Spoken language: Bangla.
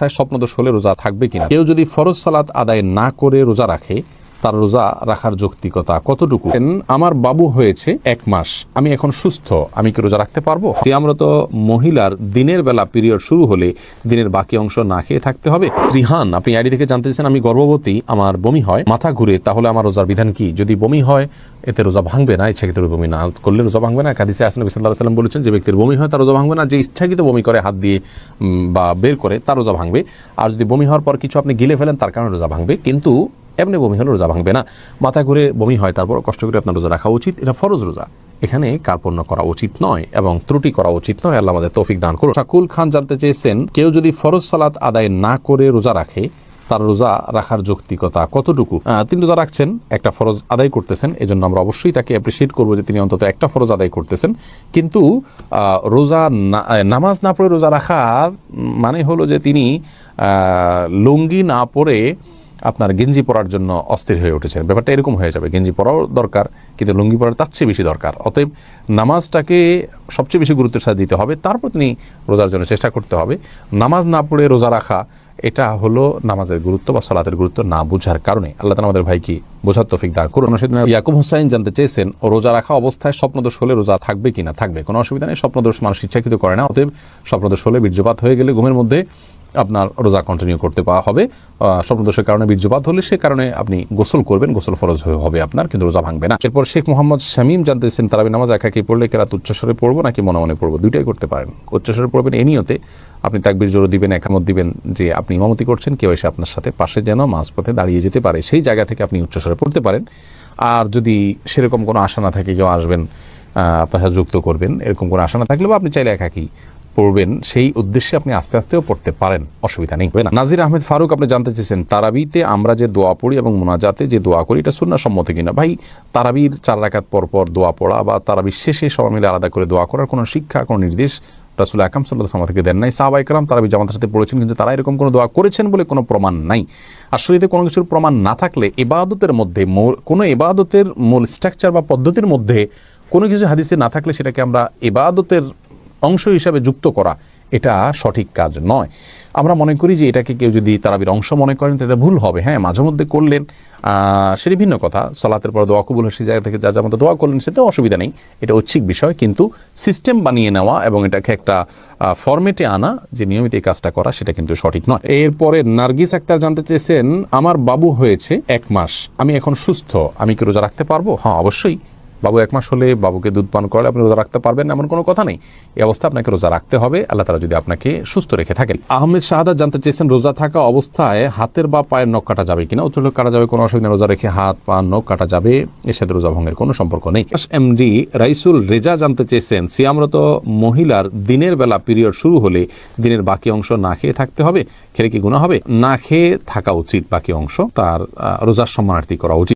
অবস্থায় স্বপ্নদোষ হলে রোজা থাকবে কিনা? কেউ যদি ফরজ সালাত আদায় না করে রোজা রাখে তার রোজা রাখার যৌক্তিকতা কতটুকু? আমার বাবু হয়েছে এক মাস। আমি এখন সুস্থ। আমি কি রোজা রাখতে পারব? সিয়ামরত মহিলার দিনের বেলা পিরিয়ড শুরু হলে দিনের বাকি অংশ না খেয়ে থাকতে হবে? ত্রিহান, আপনি আইডি থেকে জানতে চাইছেন আমি গর্ভবতী, আমার বমি হয়। মাথা ঘুরে, তাহলে আমার রোজার বিধান কি? যদি বমি হয়, এতে রোজা ভাঙবে না, ইচ্ছাকৃত বমি না করলে রোজা ভাঙবে না। কাদিসে আসেন সাল্লাহ সাল্লাম বলেছেন, যে ব্যক্তির বমি হয়, তার রোজা ভাঙবে না। যে ইচ্ছাকৃত বমি করে, হাত দিয়ে বা বের করে, তার রোজা ভাঙবে। আর যদি বমি হওয়ার পর কিছু আপনি গিলে ফেলেন, তার কারণে রোজা ভাঙবে। কিন্তু এমনি বমি হলে রোজা ভাঙবে না। মাথা ঘুরে বমি হয় তারপর কষ্ট করে আপনার রোজা রাখা উচিত। এটা ফরজ রোজা। এখানে কার্পণ্য করা উচিত নয় এবং ত্রুটি করা উচিত নয়। আল্লাহ আমাদের তৌফিক দান করুন। শাকুল খান জানতে চেয়েছেন, কেউ যদি ফরজ সালাত আদায় না করে রোজা রাখে, তার রোজা রাখার যৌক্তিকতা কতটুকু? তিনি রোজা রাখছেন, একটা ফরজ আদায় করতেছেন, এজন্য আমরা অবশ্যই তাকে অ্যাপ্রিসিয়েট করব যে তিনি অন্তত একটা ফরজ আদায় করতেছেন। কিন্তু রোজা নামাজ না পড়ে রোজা রাখার মানে হলো যে তিনি লুঙ্গি না পরে আপনার গেঞ্জি পরার জন্য অস্থির হয়ে উঠেছেন। ব্যাপারটা এরকম হয়ে যাবে। গেঞ্জি পরাও দরকার, কিন্তু লুঙ্গি পরার তার চেয়ে বেশি দরকার। অতএব নামাজটাকে সবচেয়ে বেশি গুরুত্বের সাথে দিতে হবে, তারপর তিনি রোজার জন্য চেষ্টা করতে হবে। নামাজ না পড়ে রোজা রাখা, এটা হলো নামাজের গুরুত্ব বা সালাতের গুরুত্ব না বোঝার কারণে। আল্লাহ তালা আমাদের ভাইকে বোঝার তফিক দান করুন। সেদিন ইয়াকুব হোসাইন জানতে চেয়েছেন ও রোজা রাখা অবস্থায় স্বপ্নদোষ হলে রোজা থাকবে কিনা? থাকবে। কোনো অসুবিধা নেই, স্বপ্নদোষ মানুষ ইচ্ছাকৃত করে না, অতএব স্বপ্নদোষ হলে বীর্যপাত হয়ে গেলে ঘুমের মধ্যে আপনার রোজা কন্টিনিউ করতে পাওয়া হবে। স্বপ্নদোষের কারণে বীর্যপাত হলে সে কারণে আপনি গোসল করবেন, গোসল ফরজ হবে আপনার, কিন্তু রোজা ভাঙবে না। এরপর শেখ মোহাম্মদ শামীম জানতেছেন, তারাবি নামাজ একাকি পড়লে কেরাত উচ্চস্বরে পড়ব নাকি মনে মনে পড়ব? দুইটাই করতে পারেন। উচ্চস্বরে পড়বেন এ নিয়তে আপনি তাকবির জোর দিবেন, একামত দিবেন যে আপনি ইমামতি করছেন, কেউ এসে আপনার সাথে পাশে যেন মাঝপথে দাঁড়িয়ে যেতে পারে। সেই জায়গা থেকে আপনি উচ্চস্বরে পড়তে পারেন। আর যদি সেরকম কোনো আশা না থাকে, কেউ আসবেন আপনার সাথে যুক্ত করবেন, এরকম কোনো আশা না থাকলে বা আপনি চাইলে একাকি পড়বেন, সেই উদ্দেশ্যে আপনি আস্তে আস্তেও পড়তে পারেন। অসুবিধা নেই। না। নাজির আহমেদ ফারুক, আপনি জানতে চেয়েছেন, তারাবিতে আমরা যে দোয়া পড়ি এবং মোনাজাতে যে দোয়া করি, এটা সুন্না সম্মত কিনা? ভাই, তারাবির চার রাকাত পর পর দোয়া পড়া বা তারাবির শেষে সবাই মিলে আলাদা করে দোয়া করার কোনো শিক্ষা, কোনো নির্দেশ রাসুল আকাম সাল্লাহ থেকে দেন নাই। সাহাবাই কালাম তারাবি জামাতের সাথে পড়েছেন, কিন্তু তারা এরকম কোনো দোয়া করেছেন বলে কোনো প্রমাণ নাই। শরীরে কোনো কিছুর প্রমাণ না থাকলে এবাদতের মধ্যে কোনো এবাদতের মূল স্ট্রাকচার বা পদ্ধতির মধ্যে কোনো কিছু হাদিসে না থাকলে সেটাকে আমরা এবাদতের অংশ হিসাবে যুক্ত করা, এটা সঠিক কাজ নয়। আমরা মনে করি যে এটাকে কেউ যদি তারাবির অংশ মনে করেন তো এটা ভুল হবে। হ্যাঁ মাঝে মধ্যে করলেন সেটি ভিন্ন কথা। সলাতের পর দোয়া কবুল সেই জায়গা থেকে যা যা মতো দোয়া করলেন সেটাও অসুবিধা নেই। এটা ঐচ্ছিক বিষয়, কিন্তু সিস্টেম বানিয়ে নেওয়া এবং এটাকে একটা ফরম্যাটে আনা, যে নিয়মিত এই কাজটা করা, সেটা কিন্তু সঠিক নয়। এরপরে নার্গিস আক্তার জানতে চেয়েছেন, আমার বাবু হয়েছে এক মাস, আমি এখন সুস্থ, আমি কি রোজা রাখতে পারব? হ্যাঁ অবশ্যই। বাবু এক মাস হলে বাবুকে দুধ পান করলে আপনি রোজা রাখতে পারবেন এমন কোনো কথা নেই। এই অবস্থা আপনাকে রোজা রাখতে হবে। আল্লাহ তালা যদি আপনাকে সুস্থ রেখে থাকেন। আহমেদ শাহাদাত জানতে চেয়েছেন, রোজা থাকা অবস্থায় হাতের বা পায়ের নখ কাটা যাবে কিনা? হলো, কাটা যাবে, কোনো অসুবিধা রোজা রেখে হাত, পা, নখ কাটা যাবে। এর সাথে রোজা ভঙ্গের কোনো সম্পর্ক নেই। এমডি রাইসুল রেজা জানতে চেয়েছেন, সিয়ামরত মহিলার দিনের বেলা পিরিয়ড শুরু হলে দিনের বাকি অংশ না খেয়ে থাকতে হবে? খেলে কি গুণা হবে? না খেয়ে থাকা উচিত। বাকি অংশ তার রোজার সম্মানার্থী করা উচিত।